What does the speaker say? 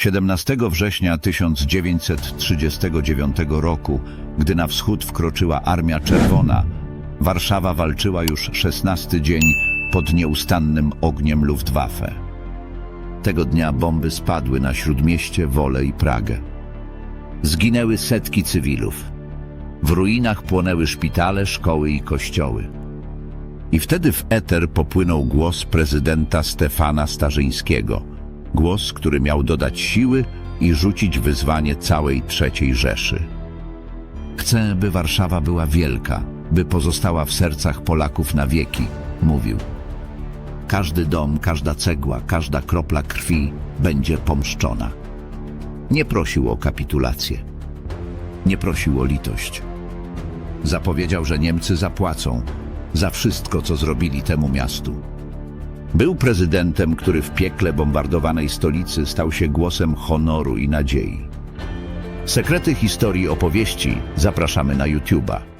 17 września 1939 roku, gdy na wschód wkroczyła Armia Czerwona, Warszawa walczyła już 16 dzień pod nieustannym ogniem Luftwaffe. Tego dnia bomby spadły na Śródmieście, Wolę i Pragę. Zginęły setki cywilów. W ruinach płonęły szpitale, szkoły i kościoły. I wtedy w eter popłynął głos prezydenta Stefana Starzyńskiego. Głos, który miał dodać siły i rzucić wyzwanie całej III Rzeszy. Chcę, by Warszawa była wielka, by pozostała w sercach Polaków na wieki, mówił. Każdy dom, każda cegła, każda kropla krwi będzie pomszczona. Nie prosił o kapitulację. Nie prosił o litość. Zapowiedział, że Niemcy zapłacą za wszystko, co zrobili temu miastu. Był prezydentem, który w piekle bombardowanej stolicy stał się głosem honoru i nadziei. Sekrety historii opowieści zapraszamy na YouTube'a.